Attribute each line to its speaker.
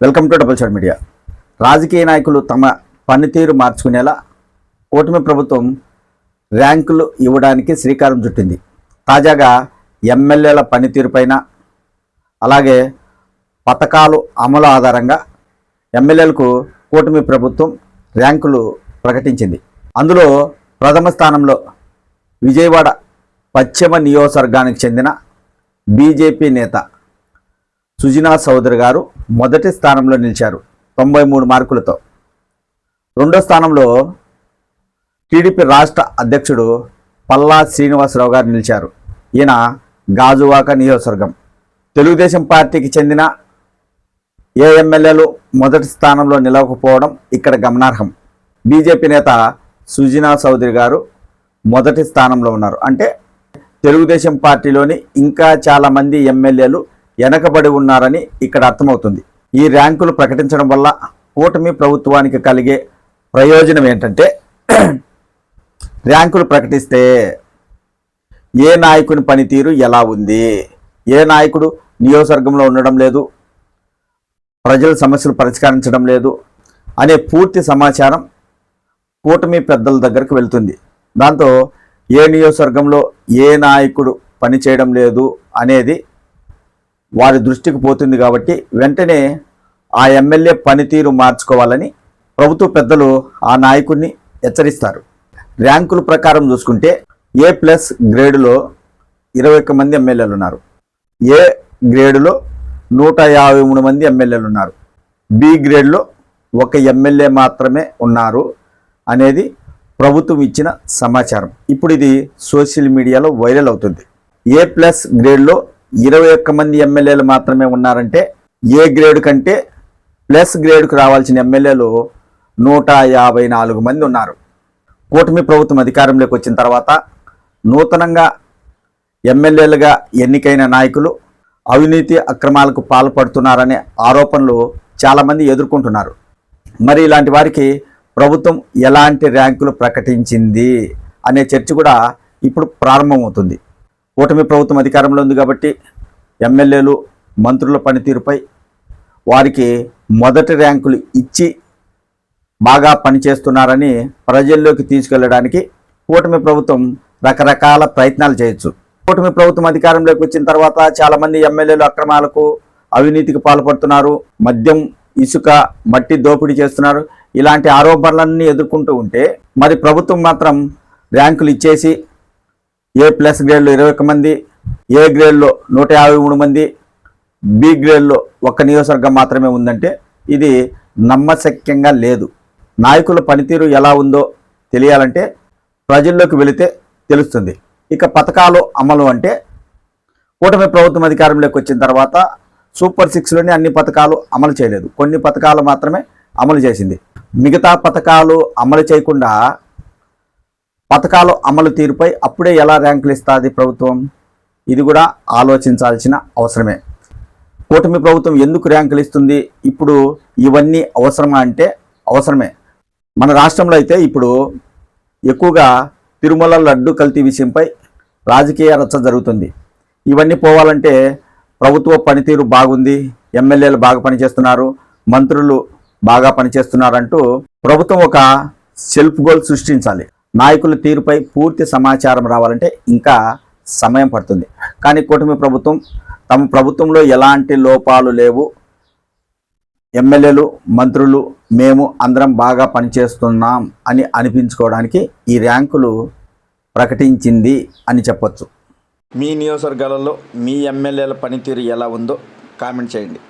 Speaker 1: Welcome to double shot media రాజకీయ నాయకులు తమ పనితీరు మార్చుకునేలా కూటమి ప్రభుత్వం ర్యాంకులు ఇవ్వడానికి శ్రీకారం చుట్టింది. తాజాగా ఎమ్మెల్యేల పనితీరుపైన అలాగే పథకాలు అమలు ఆధారంగా ఎమ్మెల్యేలకు కూటమి ప్రభుత్వం ర్యాంకులు ప్రకటించింది. అందులో ప్రథమ స్థానంలో విజయవాడ పశ్చిమ నియోజకవర్గానికి చెందిన బీజేపీ నేత సుజినా చౌదరి గారు మొదటి స్థానంలో నిలిచారు. తొంభై మూడు మార్కులతో. రెండో స్థానంలో టీడీపీ రాష్ట్ర అధ్యక్షుడు పల్లా శ్రీనివాసరావు గారు నిలిచారు. ఈయన గాజువాక నియోజకవర్గం. తెలుగుదేశం పార్టీకి చెందిన ఏ ఎమ్మెల్యేలు మొదటి స్థానంలో నిలవకపోవడం ఇక్కడ గమనార్హం. బీజేపీ నేత సుజినా చౌదరి గారు మొదటి స్థానంలో ఉన్నారు. అంటే తెలుగుదేశం పార్టీలోని ఇంకా చాలామంది ఎమ్మెల్యేలు వెనకబడి ఉన్నారని ఇక్కడ అర్థమవుతుంది. ఈ ర్యాంకులు ప్రకటించడం వల్ల కూటమి ప్రభుత్వానికి కలిగే ప్రయోజనం ఏంటంటే ర్యాంకులు ప్రకటిస్తే ఏ నాయకుని పనితీరు ఎలా ఉంది? ఏ నాయకుడు నియోజకవర్గంలో ఉండడం లేదు? ప్రజల సమస్యలు పరిష్కరించడం లేదు? అనే పూర్తి సమాచారం కూటమి పెద్దల దగ్గరకు వెళ్తుంది. దాంతో ఏ నియోజకవర్గంలో ఏ నాయకుడు పనిచేయడం లేదు అనేది వారి దృష్టికి పోతుంది కాబట్టి వెంటనే ఆ ఎమ్మెల్యే పనితీరు మార్చుకోవాలని ప్రభుత్వ పెద్దలు ఆ నాయకుడిని హెచ్చరిస్తారు. ర్యాంకుల ప్రకారం చూసుకుంటే ఏ ప్లస్ గ్రేడులో ఇరవై ఒక్క మంది ఎమ్మెల్యేలు ఉన్నారు. ఏ గ్రేడులో నూట యాభై మూడు మంది ఎమ్మెల్యేలు ఉన్నారు. బి గ్రేడ్లో ఒక ఎమ్మెల్యే మాత్రమే ఉన్నారు అనేది ప్రభుత్వం ఇచ్చిన సమాచారం. ఇప్పుడు ఇది సోషల్ మీడియాలో వైరల్ అవుతుంది. ఏ ప్లస్ గ్రేడ్లో ఇరవై ఒక్క మంది ఎమ్మెల్యేలు మాత్రమే ఉన్నారంటే ఏ గ్రేడ్ కంటే ప్లస్ గ్రేడ్కు రావాల్సిన ఎమ్మెల్యేలు నూట యాభై నాలుగు మంది ఉన్నారు. కూటమి ప్రభుత్వం అధికారంలోకి వచ్చిన తర్వాత నూతనంగా ఎమ్మెల్యేలుగా ఎన్నికైన నాయకులు అవినీతి అక్రమాలకు పాల్పడుతున్నారనే ఆరోపణలు చాలామంది ఎదుర్కొంటున్నారు. మరి ఇలాంటి వారికి ప్రభుత్వం ఎలాంటి ర్యాంకులు ప్రకటించింది అనే చర్చ కూడా ఇప్పుడు ప్రారంభమవుతుంది. కూటమి ప్రభుత్వం అధికారంలో ఉంది కాబట్టి ఎమ్మెల్యేలు మంత్రుల పనితీరుపై వారికి మొదటి ర్యాంకులు ఇచ్చి బాగా పనిచేస్తున్నారని ప్రజల్లోకి తీసుకెళ్ళడానికి కూటమి ప్రభుత్వం రకరకాల ప్రయత్నాలు చేయొచ్చు. కూటమి ప్రభుత్వం అధికారంలోకి వచ్చిన తర్వాత చాలామంది ఎమ్మెల్యేలు అక్రమాలకు అవినీతికి పాల్పడుతున్నారు మద్యం ఇసుక మట్టి దోపిడీ చేస్తున్నారు. ఇలాంటి ఆరోపణలన్నీ ఎదుర్కొంటూ ఉంటే మరి ప్రభుత్వం మాత్రం ర్యాంకులు ఇచ్చేసి ఏ ప్లస్ గ్రేడ్లో ఇరవై ఒక్క మంది ఏ గ్రేడ్లో నూట యాభై మూడు మంది బి గ్రేడ్లో ఒక్క నియోజకవర్గం మాత్రమే ఉందంటే ఇది నమ్మశక్యంగా లేదు. నాయకుల పనితీరు ఎలా ఉందో తెలియాలంటే ప్రజల్లోకి వెళితే తెలుస్తుంది. ఇక పథకాలు అమలు అంటే కూటమి ప్రభుత్వం అధికారంలోకి వచ్చిన తర్వాత సూపర్ సిక్స్లోనే అన్ని పథకాలు అమలు చేయలేదు. కొన్ని పథకాలు మాత్రమే అమలు చేసింది. మిగతా పథకాలు అమలు చేయకుండా పథకాలు అమలు తీరుపై అప్పుడే ఎలా ర్యాంకులు ఇస్తుంది ప్రభుత్వం? ఇది కూడా ఆలోచించాల్సిన అవసరమే. కూటమి ప్రభుత్వం ఎందుకు ర్యాంకులు ఇస్తుంది? ఇప్పుడు ఇవన్నీ అవసరమా అంటే అవసరమే. మన రాష్ట్రంలో అయితే ఇప్పుడు ఎక్కువగా తిరుమల లడ్డు కల్తీ విషయంపై రాజకీయ రచ్చ జరుగుతుంది. ఇవన్నీ పోవాలంటే ప్రభుత్వ పనితీరు బాగుంది ఎమ్మెల్యేలు బాగా పనిచేస్తున్నారు మంత్రులు బాగా పనిచేస్తున్నారంటూ ప్రభుత్వం ఒక సెల్ఫ్ గోల్ సృష్టించాలి. నాయకుల తీరుపై పూర్తి సమాచారం రావాలంటే ఇంకా సమయం పడుతుంది. కానీ కూటమి ప్రభుత్వం తమ ప్రభుత్వంలో ఎలాంటి లోపాలు లేవు. ఎమ్మెల్యేలు మంత్రులు మేము అందరం బాగా పనిచేస్తున్నాం అని అనిపించుకోవడానికి ఈ ర్యాంకులు ప్రకటించింది అని చెప్పొచ్చు. మీ నియోజకవర్గాలలో మీ ఎమ్మెల్యేల పనితీరు ఎలా ఉందో కామెంట్ చేయండి.